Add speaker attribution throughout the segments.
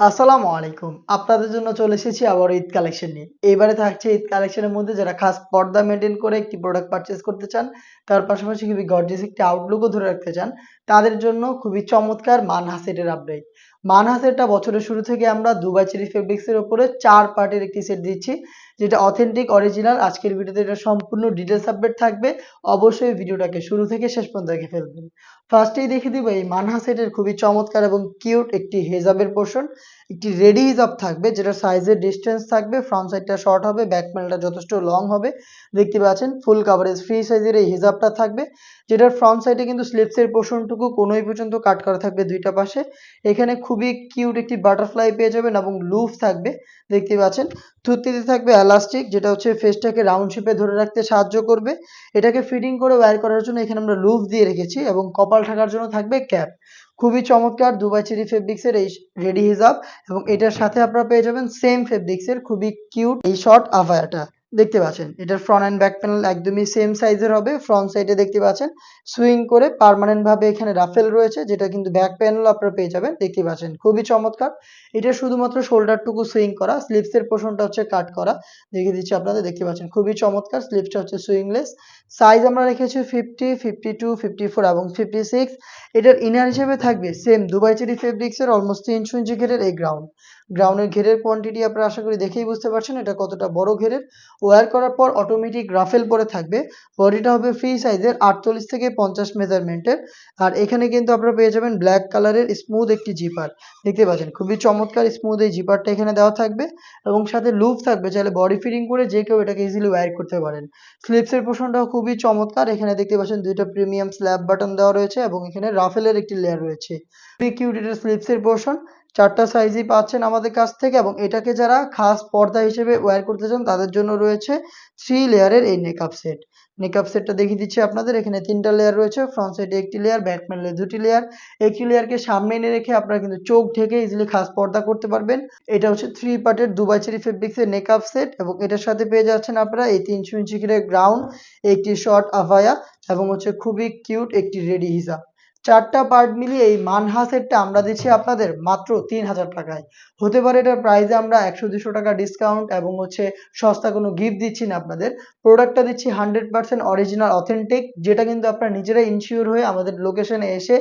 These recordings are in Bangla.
Speaker 1: আসসালামু আলাইকুম। আপনাদের জন্য চলে এসেছি আবার ঈদ কালেকশন নিয়ে। এবারে থাকছে ঈদ কালেকশনের মধ্যে যারা খাস পর্দা মেনটেন করে একটি প্রোডাক্ট পারচেস করতে চান, তার পাশাপাশি খুবই গর্জিয়াস একটি আউটলুকও ধরে রাখতে চান, তাদের জন্য খুবই চমৎকার মান সেটের আপডেট মানহা সেটটা বছরের শুরু থেকে আমরা দুবাই চেরি ফেব্রিক্সের ওপরে চার পার্টের একটি সেট দিচ্ছি, যেটা অথেন্টিক অরিজিনাল আজকের ভিডিওতে এটা সম্পূর্ণ ডিটেলস আপডেট থাকবে। অবশ্যই ভিডিওটাকে শুরু থেকে শেষ পর্যন্ত দেখে ফেলবেন। ফার্স্টেই দেখে দিব এই মানহা সেটের খুবই চমৎকার এবং কিউট একটি হেজাবের পোর্শন একটি রেডি হিজাব থাকবে, যেটা সাইজের ডিস্টেন্স থাকবে। ফ্রন্ট সাইডটা শর্ট হবে ব্যাক প্যানেলটা যথেষ্ট লং হবে। দেখতে পাচ্ছেন ফুল কাভারেজ ফ্রি সাইজের এই হিজাবটা থাকবে, যেটার ফ্রন্ট সাইডে কিন্তু স্লিপসের পোর্শনটুকু কোনোই পর্যন্ত কাট করা থাকবে দুইটা পাশে। এখানে খুবই কিউট একটি বাটারফ্লাই পেয়ে যাবেন এবং লুফ থাকবে দেখতে পাচ্ছেন। থুতনিতে থাকবে এলাস্টিক যেটা হচ্ছে ফেসটাকে রাউন্ড শেপে ধরে রাখতে সাহায্য করবে। এটাকে ফিটিং করে ওয়্যার করার জন্য এখানে আমরা লুফ দিয়ে রেখেছি এবং কপাল ঢাকার জন্য থাকবে ক্যাপ খুবই চমৎকার দুবাই চেরি ফেব্রিক্সের এই রেডি হিজাব এবং এটার সাথে আপনারা পেয়ে যাবেন সেম ফেব্রিক্সের খুবই কিউট এই শর্ট আভায়াটা দেখতে পাচ্ছেন। এটার ফ্রন্ট অ্যান্ড ব্যাক প্যানেল একদমই সেম সাইজের হবে। ফ্রন্ট সাইডে দেখতে পাচ্ছেন সুইং করে পার্মানেন্ট ভাবে এখানে রাফেল রয়েছে, যেটা কিন্তু ব্যাক প্যানেল আপনারা পেয়ে যাবেন। দেখতে পাচ্ছেন, খুবই চমৎকার। এটা শুধুমাত্র শোল্ডারটুকু সুইং করা স্লিপসের পোর্শনটা হচ্ছে কাট করা। দেখিয়ে দিচ্ছি আপনাদের, দেখতে পাচ্ছেন, খুবই চমৎকার। স্লিপসটা হচ্ছে সুইংলেস সাইজ আমরা রেখেছি fifty fifty two fifty four এবং ফিফটি সিক্স এটার ইনার হিসেবে থাকবে সেম দুবাই চেরি ফেব্রিক্সের অলমোস্ট তিনশো ইঞ্চি ঘেরের এই গ্রাউন্ড গ্রাউন্ডের ঘেরের কোয়ান্টিটি আপনারা আশা করি দেখেই বুঝতে পারছেন এটা কতটা বড় ঘেরের। ওয়্যার করার পর অটোমেটিক রাফেল পরে থাকবে। বডিটা হবে ফ্রি সাইজের আটচল্লিশ থেকে পঞ্চাশ মেজারমেন্টের আর এখানে কিন্তু আপনারা পেয়ে যাবেন ব্ল্যাক কালারের স্মুথ একটি জিপার দেখতে পাচ্ছেন, খুবই চমৎকার স্মুথ এই জিপারটা এখানে দেওয়া থাকবে। এবং সাথে লুপ থাকবে, চাইলে বডি ফিটিং করে যে কেউ এটাকে ইজিলি ওয়্যার করতে পারেন। স্লিপসের পোর্শনটাও খুবই চমৎকার। এখানে দেখতে পাচ্ছেন দুইটা প্রিমিয়াম স্ল্যাব বাটন দেওয়া রয়েছে এবং এখানে রাফেলের একটি লেয়ার রয়েছে। খুবই কিউট এটা স্লিপসের পোর্শন চারটা সাইজই পাচ্ছেন আমাদের কাছ থেকে এবং এটাকে যারা খাস পর্দা হিসেবে ওয়্যার করতে চান তাদের জন্য রয়েছে থ্রি লেয়ারের এই নেকআপ সেট নেকআপ সেটটা দেখিয়ে দিচ্ছি আপনাদের, এখানে তিনটা লেয়ার রয়েছে ফ্রন্ট সাইডে একটি লেয়ার ব্যাক প্যানেলে দুটি লেয়ার একটি লেয়ারকে সামনে এনে রেখে আপনারা কিন্তু চোখ ঢেকে ইজিলি খাস পর্দা করতে পারবেন। এটা হচ্ছে থ্রি পার্টের দুবাই চেরি ফেব্রিক্সের নেকআপ সেট এবং এটার সাথে পেয়ে যাচ্ছেন আপনারা এই তিনশো ইঞ্চি করে গ্রাউন্ড একটি শর্ট আভায়া এবং হচ্ছে খুবই কিউট একটি রেডি হিজাব চারটা পার্ট মিলিয়ে এই মানহা সেটটা আমরা দিচ্ছি আপনাদের মাত্র তিন হাজার টাকায়। হতে পারে এটার প্রাইসে আমরা একশো দুশো টাকা ডিসকাউন্ট এবং হচ্ছে সস্তা কোনো গিফট দিচ্ছি না আপনাদের। প্রোডাক্টটা দিচ্ছি হান্ড্রেড পার্সেন্ট অরিজিনাল অথেন্টিক যেটা কিন্তু আপনারা নিজেরাই ইনশিওর হয়ে আমাদের লোকেশনে এসে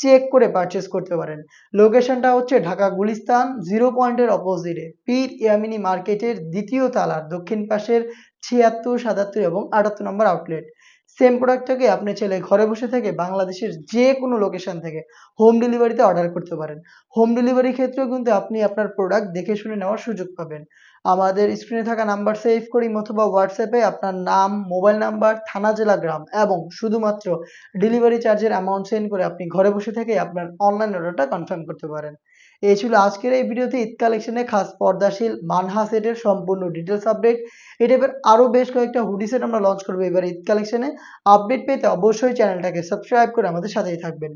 Speaker 1: চেক করে পারচেস করতে পারেন। লোকেশনটা হচ্ছে ঢাকা গুলিস্তান জিরো পয়েন্টের অপোজিটে পীর ইয়ামিনী মার্কেটের দ্বিতীয় তালার দক্ষিণ পাশের ছিয়াত্তর, সাতাত্তর এবং আটাত্তর নম্বর আউটলেট সেম প্রোডাক্টটাকে আপনি চাইলে ঘরে বসে থেকে বাংলাদেশের যে কোনো লোকেশন থেকে হোম ডেলিভারিতে অর্ডার করতে পারেন। হোম ডেলিভারির ক্ষেত্রেও কিন্তু আপনি আপনার প্রোডাক্ট দেখে শুনে নেওয়ার সুযোগ পাবেন। আমাদের স্ক্রিনে থাকা নাম্বার সেভ করি অথবা হোয়াটসঅ্যাপে আপনার নাম মোবাইল নাম্বার থানা, জেলা, গ্রাম এবং শুধুমাত্র ডেলিভারি চার্জের অ্যামাউন্ট সেন্ড করে আপনি ঘরে বসে থেকে আপনার অনলাইন অর্ডারটা কনফার্ম করতে পারেন। এই ছিল আজকের এই ভিডিওতে ঈদ কালেকশনে খাস পর্দাশীল মানহা সেটের সম্পূর্ণ ডিটেলস আপডেট এই টাইপের আরও বেশ কয়েকটা হুডি সেট আমরা লঞ্চ করব এবার ঈদ কালেকশনে। আপডেট পেতে অবশ্যই চ্যানেলটাকে সাবস্ক্রাইব করে আমাদের সাথেই থাকবেন।